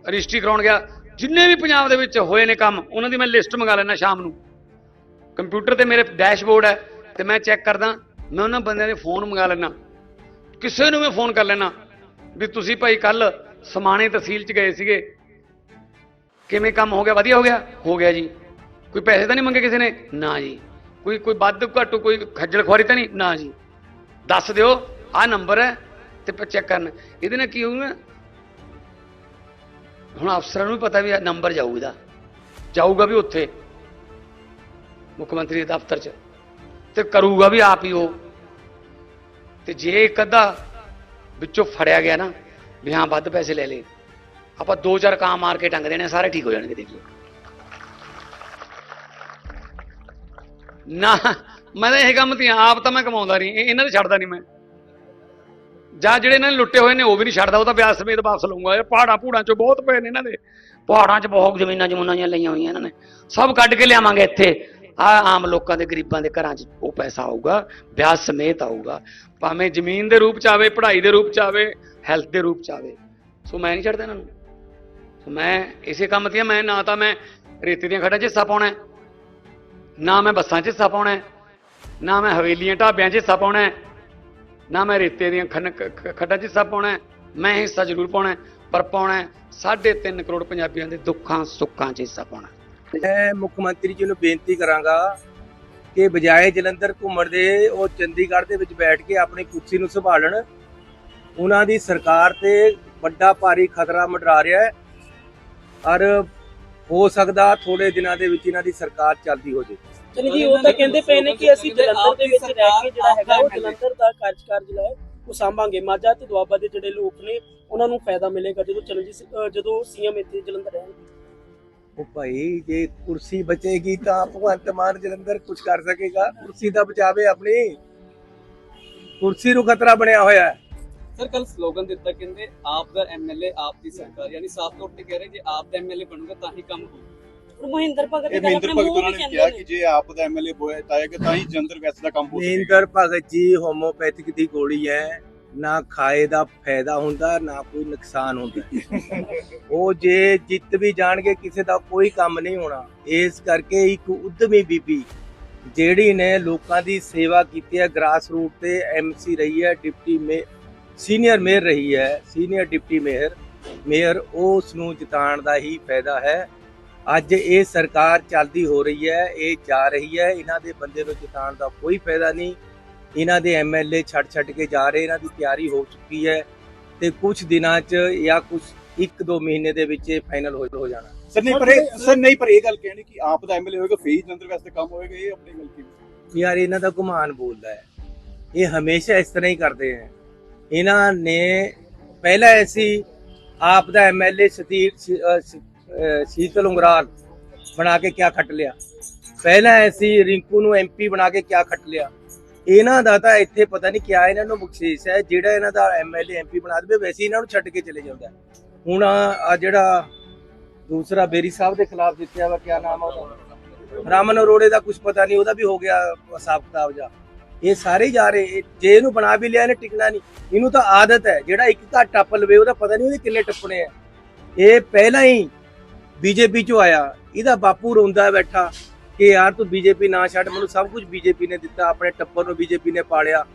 ਰਜਿਸਟਰੀ ਕਰਾਉਣ ਗਿਆ, ਜਿੰਨੇ ਵੀ ਪੰਜਾਬ ਦੇ ਵਿੱਚ ਹੋਏ ਨੇ ਕੰਮ, ਉਹਨਾਂ ਦੀ ਮੈਂ ਲਿਸਟ ਮੰਗਾ ਲੈਣਾ ਸ਼ਾਮ ਨੂੰ। ਕੰਪਿਊਟਰ ਤੇ ਮੇਰੇ ਡੈਸ਼ਬੋਰਡ ਹੈ, ਤੇ ਮੈਂ ਚੈੱਕ ਕਰਦਾ, ਮੈਂ ਉਹਨਾਂ ਬੰਦਿਆਂ ਦੇ ਫੋਨ ਮੰਗਾ ਲੈਣਾ ਕਿਸੇ ਨੂੰ ਵੀ ਫੋਨ ਕਰ ਲੈਣਾ ਵੀ ਤੁਸੀਂ ਭਾਈ ਕੱਲ ਸਮਾਣੇ ਤਹਿਸੀਲ ਚ ਗਏ ਸੀਗੇ। ਕਿਵੇਂ ਕੰਮ ਹੋ ਗਿਆ? ਵਧੀਆ ਹੋ ਗਿਆ? ਹੋ ਗਿਆ ਜੀ। ਕੋਈ ਪੈਸੇ ਤਾਂ ਨਹੀਂ ਮੰਗੇ ਕਿਸੇ ਨੇ? ਨਾ ਜੀ। ਕੋਈ ਕੋਈ ਵੱਧ ਘੱਟ ਕੋਈ ਖੱਜਲ ਖੁਆਰੀ ਤਾਂ ਨਹੀਂ? ਨਾ ਜੀ। ਦੱਸ ਦਿਓ, ਆਹ ਨੰਬਰ ਹੈ ਤੇ ਚੈੱਕ ਕਰਨ। ਇਹਦੇ ਨਾਲ ਕੀ ਹੋਊਗਾ? ਹੁਣ ਅਫਸਰਾਂ ਨੂੰ ਵੀ ਪਤਾ ਵੀ ਇਹ ਨੰਬਰ ਜਾਊ ਇਹਦਾ। ਜਾਊਗਾ ਵੀ ਉੱਥੇ, ਮੁੱਖ ਮੰਤਰੀ ਦੇ ਦਫ਼ਤਰ 'ਚ। ਤੇ ਕਰੂਗਾ ਵੀ ਆਪ ਹੀ ਉਹ। ਤੇ ਜੇ ਇੱਕ ਅੱਧਾ ਵਿੱਚੋਂ ਫੜਿਆ ਗਿਆ ਨਾ, ਵੀ ਹਾਂ ਵੱਧ ਪੈਸੇ ਲੈ ਲਏ, ਆਪਾਂ ਦੋ ਚਾਰ ਕਾਂ ਮਾਰ ਕੇ ਟੰਗ ਦੇਣੇ, ਸਾਰੇ ਠੀਕ ਹੋ ਜਾਣਗੇ ਦੇਖ ਲਿਓ। ਨਾ, ਮੈਂ ਤਾਂ ਇਹ ਕੰਮ ਤੇ ਆਪ ਤਾਂ ਮੈਂ ਕਮਾਉਂਦਾ ਨਹੀਂ ਇਹਨਾਂ ਦੇ ਛੱਡਦਾ ਨਹੀਂ ਮੈਂ। ਜਾਂ ਜਿਹੜੇ ਇਹਨਾਂ ਨੇ ਲੁੱਟੇ ਹੋਏ ਨੇ, ਉਹ ਵੀ ਨਹੀਂ ਛੱਡਦਾ, ਉਹ ਤਾਂ ਵਿਆਜ ਸਮੇਤ ਵਾਪਸ ਲਊਂਗਾ। ਇਹ ਪਹਾੜਾਂ ਪੂੜਾਂ ਚੋਂ ਬਹੁਤ ਪਏ ਨੇ ਇਹਨਾਂ ਦੇ। ਪਹਾੜਾਂ 'ਚ ਬਹੁਤ ਜ਼ਮੀਨਾਂ ਜਮੂਨਾਂ ਜਿਹੀਆਂ ਲਈਆਂ ਹੋਈਆਂ ਇਹਨਾਂ ਨੇ। ਸਭ ਕੱਢ ਕੇ ਲਿਆਵਾਂਗੇ ਇੱਥੇ। ਆ ਆਮ ਲੋਕਾਂ ਦੇ ਗਰੀਬਾਂ ਦੇ ਘਰਾਂ 'ਚ ਉਹ ਪੈਸਾ ਆਊਗਾ, ਵਿਆਹ ਸਮੇਤ ਆਊਗਾ। ਭਾਵੇਂ ਜ਼ਮੀਨ ਦੇ ਰੂਪ 'ਚ ਆਵੇ, ਪੜ੍ਹਾਈ ਦੇ ਰੂਪ 'ਚ ਆਵੇ ਹੈਲਥ ਦੇ ਰੂਪ 'ਚ ਆਵੇ। ਸੋ ਮੈਂ ਨਹੀਂ ਛੱਡਦਾ ਇਹਨਾਂ ਨੂੰ। ਸੋ ਮੈਂ ਇਸੇ ਕੰਮ ਤੇ ਮੈਂ ਨਾ ਤਾਂ ਮੈਂ ਰੇਤੇ ਦੀਆਂ ਖੱਡਾਂ 'ਚ ਹਿੱਸਾ ਪਾਉਣਾ ਨਾ ਮੈਂ ਬੱਸਾਂ 'ਚ ਹਿੱਸਾ ਪਾਉਣਾ ਨਾ ਮੈਂ ਹਵੇਲੀਆਂ ਢਾਬਿਆਂ 'ਚ ਹਿੱਸਾ ਪਾਉਣਾ ਨਾ ਮੈਂ ਰੇਤੇ ਦੀਆਂ ਖੰਨ- ਖੱਡਾਂ 'ਚ ਹਿੱਸਾ ਪਾਉਣਾ ਮੈਂ ਹਿੱਸਾ ਜ਼ਰੂਰ ਪਾਉਣਾ ਪਰ ਪਾਉਣਾ 3.5 ਕਰੋੜ ਪੰਜਾਬੀਆਂ ਦੇ ਦੁੱਖਾਂ, ਸੁੱਖਾਂ 'ਚ ਹਿੱਸਾ ਪਾਉਣਾ। ਮੈਂ ਮੁੱਖ ਮੰਤਰੀ ਜੀ ਨੂੰ ਬੇਨਤੀ ਕਰਾਂਗਾ ਕਿ ਬਜਾਏ ਜਲੰਧਰ ਘੁੰਮਣ ਦੇ ਉਹ ਚੰਡੀਗੜ੍ਹ ਦੇ ਵਿੱਚ ਬੈਠ ਕੇ ਆਪਣੀ ਕੁਰਸੀ ਨੂੰ ਸੰਭਾਲਣ। ਉਹਨਾਂ ਦੀ ਸਰਕਾਰ ਤੇ ਵੱਡਾ ਭਾਰੀ ਖਤਰਾ ਮੰਡਰਾ ਰਿਹਾ ਹੈ। ਔਰ ਹੋ ਸਕਦਾ ਥੋੜੇ ਦਿਨਾਂ ਦੇ ਵਿੱਚ ਇਹਨਾਂ ਦੀ ਸਰਕਾਰ ਚੱਲਦੀ ਹੋ ਜੇ ਚਲੋ ਜੀ ਉਹ ਤਾਂ ਕਹਿੰਦੇ ਪਏ ਨੇ ਕਿ ਅਸੀਂ ਜਲੰਧਰ ਦੇ ਵਿੱਚ ਰਹਿ ਕੇ ਜਿਹੜਾ ਹੈਗਾ ਉਹ ਜਲੰਧਰ ਦਾ ਕਾਰਜਕਾਰ ਜਿਹੜਾ ਹੈ, ਉਹ ਸਾਂਭਾਂਗੇ। ਮਾਝਾ ਤੇ ਦੁਆਬਾ ਦੇ ਜਿਹੜੇ ਲੋਕ ਨੇ, ਉਹਨਾਂ ਨੂੰ ਫਾਇਦਾ ਮਿਲੇਗਾ ਜਦੋਂ ਚਰਨਜੀਤ ਸਿੰਘ- ਅਹ ਜਦੋਂ ਸੀਐਮ ਇੱਥੇ ਜਲੰਧਰ ਰਹਿਣਗੇ। ਉਹ ਭਾਈ ਜੇ ਕੁਰਸੀ ਬਚੇਗੀ ਤਾਂ ਭਗਵੰਤ ਮਾਨ ਜਲੰਧਰ ਕੁਝ ਕਰ ਸਕੇਗਾ। ਕੁਰਸੀ ਤਾਂ ਬਚਾਵੇ ਆਪਣੀ। ਕੁਰਸੀ ਨੂੰ ਖਤਰਾ ਬਣਿਆ ਹੋਇਆ ਹੈ। ਸਰ ਕੱਲ ਸਲੋਗਨ ਦਿੱਤਾ ਕਹਿੰਦੇ ਆਪ ਦਾ ਐਮਐਲਏ ਆਪ ਦੀ ਸਰਕਾਰ। ਯਾਨੀ ਸਾਫ਼ ਤੌਰ ਤੇ ਕਹਿ ਰਹੇ ਜੇ ਆਪ ਦਾ ਐਮਐਲਏ ਬਣੂਗਾ ਤਾਂ ਹੀ ਕੰਮ ਹੋਊਗਾ ਮਹਿੰਦਰ ਭਗਤ ਗੱਲ ਮਹਿੰਦਰ ਭਗਤ ਉਹਨਾਂ ਨੇ ਕਿਹਾ ਕਿ ਜੇ ਆਪ ਦਾ ਐਮਐਲਏ ਬੋਏਗਾ ਤਾਂ ਹੀ ਜੰਦਰ ਵੈਸ ਦਾ ਕੰਮ ਹੋ ਸਕੇਗਾ। ਮਹਿੰਦਰ ਭਗਤ ਜੀ ਹੋਮੋਪੈਥਿਕ ਦੀ ਗੋਲੀ ਹੈ। ਨਾ ਖਾਏ ਦਾ ਫਾਇਦਾ ਹੁੰਦਾ ਨਾ ਕੋਈ ਨੁਕਸਾਨ ਹੁੰਦਾ। ਉਹ ਜੇ ਜਿੱਤ ਵੀ ਜਾਣਗੇ ਕਿਸੇ ਦਾ ਕੋਈ ਕੰਮ ਨਹੀਂ ਹੋਣਾ। ਇਸ ਕਰਕੇ ਇੱਕ ਉਦਮੀ ਬੀਬੀ ਜਿਹੜੀ ਨੇ ਲੋਕਾਂ ਦੀ ਸੇਵਾ ਕੀਤੀ ਹੈ ਗ੍ਰਾਸ ਰੂਟ ਤੇ ਐਮਸੀ ਰਹੀ ਹੈ ਡਿਪਟੀ ਮੇ ਸੀਨੀਅਰ ਮੇਅਰ ਰਹੀ ਹੈ ਸੀਨੀਅਰ ਡਿਪਟੀ ਮੇਅਰ ਮੇਅਰ ਉਸ ਨੂੰ ਜਿਤਾਉਣ ਦਾ ਹੀ ਫਾਇਦਾ ਹੈ। ਅੱਜ ਇਹ ਸਰਕਾਰ ਚੱਲਦੀ ਹੋ ਰਹੀ ਹੈ ਇਹ ਜਾ ਰਹੀ ਹੈ ਇਹਨਾਂ ਦੇ ਬੰਦੇ ਨੂੰ ਜਿਤਾਉਣ ਦਾ ਕੋਈ ਫਾਇਦਾ ਨਹੀਂ। ਇਹਨਾਂ ਦੇ ਐਮਐਲਏ ਛੱਡ ਛੱਡ ਕੇ ਜਾ ਰਹੇ ਇਹਨਾਂ ਦੀ ਤਿਆਰੀ ਹੋ ਚੁੱਕੀ ਹੈ ਤੇ ਕੁਝ ਦਿਨਾਂ 'ਚ ਜਾਂ ਕੁਝ 1-2 ਮਹੀਨੇ ਦੇ ਵਿੱਚ ਇਹ ਫਾਈਨਲ ਹੋ ਜਾਣਾ। ਸਰ ਨਹੀਂ ਪਰ ਇਹ ਸਰ ਨਹੀਂ ਪਰ ਇਹ ਗੱਲ ਕਹਿਣੀ ਕਿ ਆਪ ਦਾ ਐਮਐਲਏ ਹੋਏਗਾ ਹੀ ਜੰਦਰ ਵੈਸ ਦਾ ਕੰਮ ਹੋਏਗਾ ਇਹ ਆਪਣੀ ਗਲਤੀ ਯਾਰ ਇਹਨਾਂ ਦਾ ਗੁਮਾਨ ਬੋਲਦਾ ਹੈ। ਇਹ ਹਮੇਸ਼ਾ ਇਸ ਤਰ੍ਹਾਂ ਹੀ ਕਰਦੇ ਹੈ। ਇਹਨਾਂ ਨੇ ਪਹਿਲਾਂ ਐਸੀ ਆਪ ਦਾ ਐਮਐਲਏ ਸਤੀਰ ਸ- ਅਹ ਸ- ਅਹ ਸ਼ੀਤਲ ਉਂਗਰਾਲ ਬਣਾ ਕੇ ਕਿਆ ਖੱਟ ਲਿਆ? ਪਹਿਲਾਂ ਐਸੀ ਰਿੰਕੂ ਨੂੰ ਐਮਪੀ ਬਣਾ ਕੇ ਕਿਆ ਖੱਟ ਲਿਆ? ਇਹਨਾਂ ਦਾ ਤਾਂ ਇੱਥੇ ਪਤਾ ਨਹੀਂ ਕਿਆ ਇਹਨਾਂ ਨੂੰ ਬਖਸ਼ੀਸ਼ ਹੈ, ਜਿਹੜਾ ਇਹਨਾਂ ਦਾ ਐਮਐਲਏ ਐਮਪੀ ਬਣਾ ਦੇਵੇ, ਵੈਸੇ ਇਹਨਾਂ ਨੂੰ ਛੱਡ ਕੇ ਚਲੇ ਜਾਂਦਾ ਹੁਣ ਆ ਜਿਹੜਾ ਦੂਸਰਾ ਬੇਰੀ ਸਾਹਿਬ ਦੇ ਖਿਲਾਫ ਜਿੱਤਿਆ ਵਾ, ਕਿਆ ਨਾਮ ਆ ਉਹਦਾ? ਰਾਮਨ ਅਰੋੜੇ ਦਾ ਕੁਝ ਪਤਾ ਨਹੀਂ, ਉਹਦਾ ਵੀ ਹੋ ਗਿਆ ਹਿਸਾਬ ਕਿਤਾਬ ਜਾ। ਇਹ ਸਾਰੇ ਜਾ ਰਹੇ ਜੇ ਇਹਨੂੰ ਬਣਾ ਵੀ ਲਿਆ, ਇਹਨੇ ਟਿਕਣਾ ਨਹੀਂ। ਇਹਨੂੰ ਤਾਂ ਆਦਤ ਹੈ, ਜਿਹੜਾ ਇੱਕ ਘੱਟ ਟੱਪ ਲਵੇ, ਉਹਦਾ ਪਤਾ ਨਹੀਂ ਉਹਦੇ ਕਿੰਨੇ ਟੱਪਣੇ ਆ। ਇਹ ਪਹਿਲਾਂ ਹੀ ਬੀਜੇਪੀ ਚੋਂ ਆਇਆ, ਇਹਦਾ ਬਾਪੂ ਰੋਂਦਾ ਬੈਠਾ। ਕਿ ਯਾਰ ਤੂੰ ਬੀਜੇਪੀ ਨਾ ਛੱਡ, ਮੈਨੂੰ ਸਭ ਕੁਝ ਬੀਜੇਪੀ ਨੇ ਦਿੱਤਾ, ਆਪਣੇ ਟੱਬਰ ਨੂੰ ਬੀਜੇਪੀ ਨੇ ਪਾਲਿਆ।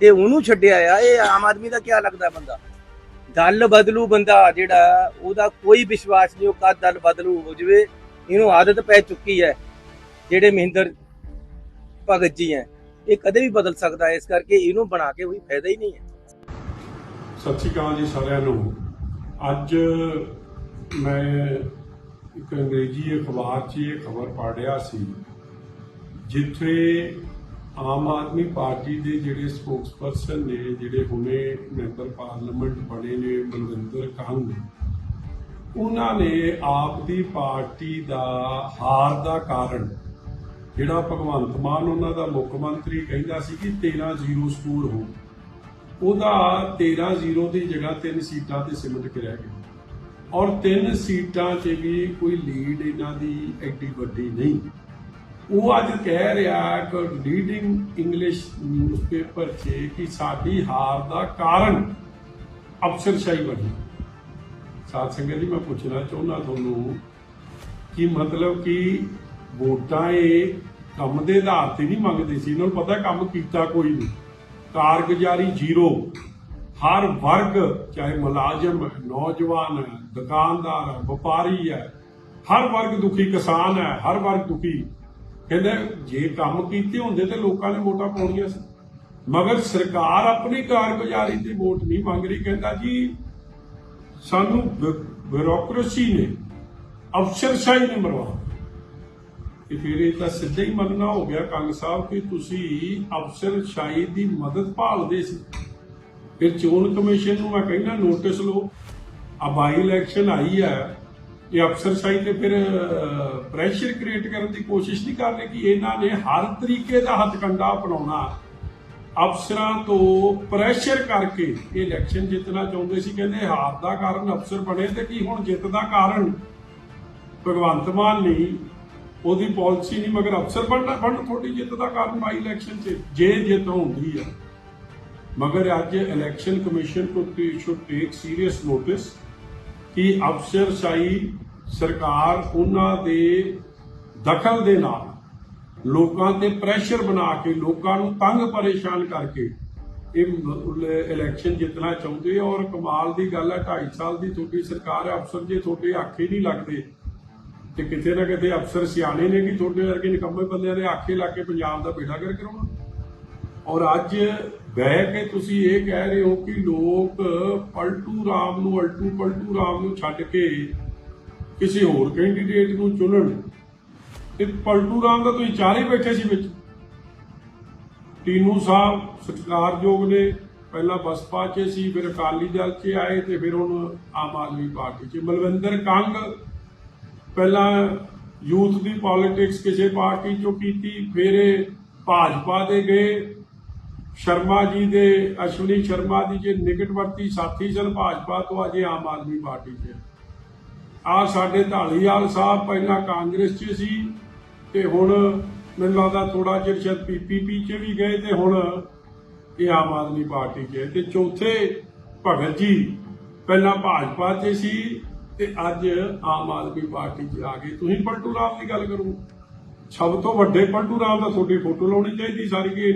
ਤੇ ਉਹਨੂੰ ਛੱਡਿਆ ਆ, ਇਹ ਆਮ ਆਦਮੀ ਦਾ ਕੀ ਲੱਗਦਾ ਬੰਦਾ? ਦਲ ਬਦਲੂ ਬੰਦਾ ਜਿਹੜਾ, ਉਹਦਾ ਕੋਈ ਵਿਸ਼ਵਾਸ ਨਹੀਂ, ਉਹ ਕਦ ਦਲ ਬਦਲੂ ਹੋ ਜਵੇ? ਇਹਨੂੰ ਆਦਤ ਪੈ ਚੁੱਕੀ ਹੈ, ਜਿਹੜੇ ਮਹਿੰਦਰ ਭਗਤ ਜੀ ਹੈ। ਇਹ ਕਦੇ ਵੀ ਬਦਲ ਸਕਦਾ ਹੈ ਇਸ ਕਰਕੇ ਇਹਨੂੰ ਬਣਾ ਕੇ ਕੋਈ ਫਾਇਦਾ ਹੀ ਨਹੀਂ ਹੈ। ਸਤਿ ਸ਼੍ਰੀ ਅਕਾਲ ਜੀ ਸਾਰਿਆਂ ਨੂੰ। ਅੱਜ ਮੈਂ ਇੱਕ ਅੰਗਰੇਜ਼ੀ ਅਖਬਾਰ 'ਚ ਇਹ ਖਬਰ ਪੜ੍ਹ ਰਿਹਾ ਸੀ, ਜਿੱਥੇ ਆਮ ਆਦਮੀ ਪਾਰਟੀ ਦੇ ਜਿਹੜੇ ਸਪੋਕਸਪਰਸਨ ਨੇ, ਜਿਹੜੇ ਹੁਣੇ ਮੈਂਬਰ ਪਾਰਲੀਮੈਂਟ ਬਣੇ ਨੇ ਬਲਵਿੰਦਰ ਕੰਗ, ਉਹਨਾਂ ਨੇ ਆਪ ਦੀ ਪਾਰਟੀ ਦਾ ਹਾਰ ਦਾ ਕਾਰਨ, ਜਿਹੜਾ ਭਗਵੰਤ ਮਾਨ ਉਹਨਾਂ ਦਾ ਮੁੱਖ ਮੰਤਰੀ ਕਹਿੰਦਾ ਸੀ ਕਿ 13-0 ਸਕੋਰ ਹੋ ਉਹਦਾ 13-0 ਦੀ ਜਗ੍ਹਾ ਤਿੰਨ ਸੀਟਾਂ ਤੇ ਸਿਮਟ ਕੇ ਰਹਿ ਗਿਆ। ਔਰ ਤਿੰਨ ਸੀਟਾਂ 'ਚ ਵੀ ਕੋਈ ਲੀਡ ਇਹਨਾਂ ਦੀ ਐਡੀ ਵੱਡੀ ਨਹੀਂ। ਉਹ ਅੱਜ ਕਹਿ ਰਿਹਾ ਕਿ ਲੀਡਿੰਗ ਇੰਗਲਿਸ਼ ਨਿਊਜ਼ਪੇਪਰ 'ਚ ਕਿ ਸਾਡੀ ਹਾਰ ਦਾ ਕਾਰਨ ਅਫਸਰਸ਼ਾਹੀ ਬਣੀ। ਸਾਧ ਸੰਗਤ ਜੀ, ਮੈਂ ਪੁੱਛਣਾ ਚਾਹੁੰਦਾ ਤੁਹਾਨੂੰ ਕਿ ਮਤਲਬ ਕਿ ਵੋਟਾਂ ਇਹ ਕੰਮ ਦੇ ਆਧਾਰ ਤੇ ਨਹੀਂ ਮੰਗਦੇ ਸੀ। ਇਹਨਾਂ ਨੂੰ ਪਤਾ ਕੰਮ ਕੀਤਾ ਕੋਈ ਨਹੀਂ। ਕਾਰਗੁਜ਼ਾਰੀ ਜ਼ੀਰੋ। ਹਰ ਵਰਗ, ਚਾਹੇ ਮੁਲਾਜ਼ਮ ਹੈ, ਨੌਜਵਾਨ ਹੈ, ਦੁਕਾਨਦਾਰ ਹੈ, ਵਪਾਰੀ ਹੈ, ਹਰ ਵਰਗ ਦੁਖੀ ਕਿਸਾਨ ਹੈ, ਹਰ ਵਰਗ ਦੁਖੀ। ਕਹਿੰਦੇ ਜੇ ਕੰਮ ਕੀਤੇ ਹੁੰਦੇ ਤੇ ਲੋਕਾਂ ਨੇ ਵੋਟਾਂ ਪਾਉਣੀਆਂ ਸੀ। ਮਗਰ ਸਰਕਾਰ ਆਪਣੀ ਕਾਰਗੁਜ਼ਾਰੀ ਤੇ ਵੋਟ ਨਹੀਂ ਮੰਗ ਰਹੀ, ਕਹਿੰਦਾ ਜੀ, ਸਾਨੂੰ ਬਿਊਰੋਕ੍ਰੇਸੀ ਨੇ ਅਫਸਰਸ਼ਾਹੀ ਨੇ ਮਰਵਾ ਤੇ ਫਿਰ ਇਹ ਤਾਂ ਸਿੱਧਾ ਹੀ ਮੰਨਣਾ ਹੋ ਗਿਆ ਕੰਗ ਸਾਹਿਬ ਕਿ ਤੁਸੀਂ ਅਫਸਰਸ਼ਾਹੀ ਦੀ ਮਦਦ ਭਾਲਦੇ ਸੀ। ਫਿਰ ਚੋਣ ਕਮਿਸ਼ਨ ਨੂੰ ਮੈਂ ਕਹਿੰਦਾ ਨੋਟਿਸ ਲਓ। ਆ ਬਾਈ ਇਲੈਕਸ਼ਨ ਆਈ ਹੈ ਇਹ ਅਫਸਰਸ਼ਾਹੀ ਤੇ ਫਿਰ ਪ੍ਰੈਸ਼ਰ ਕ੍ਰੀਏਟ ਕਰਨ ਦੀ ਕੋਸ਼ਿਸ਼ ਨਹੀਂ ਕਰ ਰਹੇ ਕਿ ਇਹਨਾਂ ਨੇ ਹਰ ਤਰੀਕੇ ਦਾ ਹੱਥਕੰਡਾ ਅਪਣਾਉਣਾ। ਅਫਸਰਾਂ ਤੋਂ ਪ੍ਰੈਸ਼ਰ ਕਰਕੇ ਇਹ ਇਲੈਕਸ਼ਨ ਜਿੱਤਣਾ ਚਾਹੁੰਦੇ ਸੀ। ਕਹਿੰਦੇ ਹਾਰ ਦਾ ਕਾਰਨ ਅਫਸਰ ਬਣੇ ਤੇ ਕੀ ਹੁਣ ਜਿੱਤ ਦਾ ਕਾਰਨ? ਭਗਵੰਤ ਮਾਨ ਨਹੀਂ ਉਹਦੀ ਪਾਲਿਸੀ ਨਹੀਂ, ਮਗਰ ਅਫਸਰ ਬਣਨਾ ਬਣ ਥੋੜੀ ਜਿੱਤ ਦਾ ਕਾਰਨ ਬਾਈ ਇਲੈਕਸ਼ਨ 'ਚ। ਜੇ ਜਿੱਤ ਹੁੰਦੀ ਆ ਮਗਰ ਅੱਜ ਇਲੈਕਸ਼ਨ ਕਮਿਸ਼ਨ ਕੋ ਸ਼ੁੱਡ ਟੇਕ ਸੀਰੀਅਸ ਨੋਟਿਸ ਕਿ ਅਫਸਰਸ਼ਾਹੀ ਸਰਕਾਰ ਉਹਨਾਂ ਦੇ ਦਖਲ ਦੇ ਨਾਲ ਲੋਕਾਂ ਤੇ ਪ੍ਰੈਸ਼ਰ ਬਣਾ ਕੇ ਲੋਕਾਂ ਨੂੰ ਤੰਗ ਪਰੇਸ਼ਾਨ ਕਰਕੇ ਇਹ ਇਲੈਕਸ਼ਨ ਜਿੱਤਣਾ ਚਾਹੁੰਦੇ ਔਰ ਕਮਾਲ ਦੀ ਗੱਲ ਹੈ 2.5 ਸਾਲ ਦੀ ਤੁਹਾਡੀ ਸਰਕਾਰ ਹੈ ਅਫਸਰ ਜੇ ਤੁਹਾਡੇ ਆਖੇ ਨਹੀਂ ਲੱਗਦੇ ਤੇ ਕਿਤੇ ਨਾ ਕਿਤੇ ਅਫਸਰ ਸਿਆਣੇ ਨੇ ਕਿ ਤੁਹਾਡੇ ਵਰਗੇ ਨਿਕੰਮੇ ਬੰਦਿਆਂ ਦੇ ਆਖੇ ਲਾ ਕੇ ਪੰਜਾਬ ਦਾ ਬੇੜਾ ਕਰ ਕਰਾਉਣਾ ਔਰ ਅੱਜ ਬਹਿ ਕੇ ਤੁਸੀਂ ਇਹ ਕਹਿ ਰਹੇ ਹੋ ਕਿ ਲੋਕ ਪਲਟੂ ਰਾਮ ਨੂੰ, ਅਲਟੂ ਪਲਟੂ ਰਾਮ ਨੂੰ ਛੱਡ ਕੇ ਕਿਸੇ ਹੋਰ ਕੈਂਡੀਡੇਟ ਨੂੰ ਚੁਣਨ। ਤੇ ਪਲਟੂ ਰਾਮ ਦਾ ਤੁਸੀਂ ਚਾਰੇ ਬੈਠੇ ਸੀ ਵਿੱਚ। ਟੀਨੂ ਸਾਹਿਬ ਸਤਿਕਾਰਯੋਗ ਨੇ, ਪਹਿਲਾਂ ਬਸਪਾ 'ਚ ਸੀ, ਫਿਰ ਅਕਾਲੀ ਦਲ 'ਚ ਆਏ ਤੇ ਫਿਰ ਹੁਣ ਆਮ ਆਦਮੀ ਪਾਰਟੀ 'ਚ। ਮਲਵਿੰਦਰ ਕੰਗ ਪਹਿਲਾਂ ਯੂਥ ਦੀ ਪੋਲਿਟਿਕਸ ਕਿਸੇ ਪਾਰਟੀ 'ਚੋਂ ਕੀਤੀ, ਫਿਰ ਭਾਜਪਾ ਦੇ ਗਏ। ਸ਼ਰਮਾ ਜੀ ਦੇ, ਅਸ਼ਵਨੀ ਸ਼ਰਮਾ ਦੀ ਜੇ ਨਿਕਟਵਰਤੀ ਸਾਥੀ ਸਨ, ਭਾਜਪਾ ਤੋਂ ਅਜੇ ਆਮ ਆਦਮੀ ਪਾਰਟੀ 'ਚ ਆ ਸਾਡੇ ਢਾਲੀਵਾਲ ਸਾਹਿਬ ਪਹਿਲਾਂ ਕਾਂਗਰਸ 'ਚ ਸੀ ਤੇ ਹੁਣ ਮੈਨੂੰ ਲੱਗਦਾ ਥੋੜਾ ਚਿਰ ਸ਼ਾਇਦ ਪੀਪੀਪੀ 'ਚ ਵੀ ਗਏ ਤੇ ਹੁਣ ਇਹ ਆਮ ਆਦਮੀ ਪਾਰਟੀ 'ਚ ਤੇ ਚੌਥੇ ਭਗਤ ਜੀ ਪਹਿਲਾਂ ਭਾਜਪਾ 'ਚ ਸੀ ਤੇ ਅੱਜ ਆਮ ਆਦਮੀ ਪਾਰਟੀ 'ਚ ਆ ਗਏ। ਤੁਸੀਂ ਪਲਟੂ ਰਾਮ ਦੀ ਗੱਲ ਕਰੋ। ਸਭ ਤੋਂ ਵੱਡੇ ਪਲਟੂ ਰਾਮ ਦਾ ਤੁਹਾਡੀ ਫੋਟੋ ਲਾਉਣੀ ਚਾਹੀਦੀ ਸਾਰੀ ਕਿ ਇੰਨਾ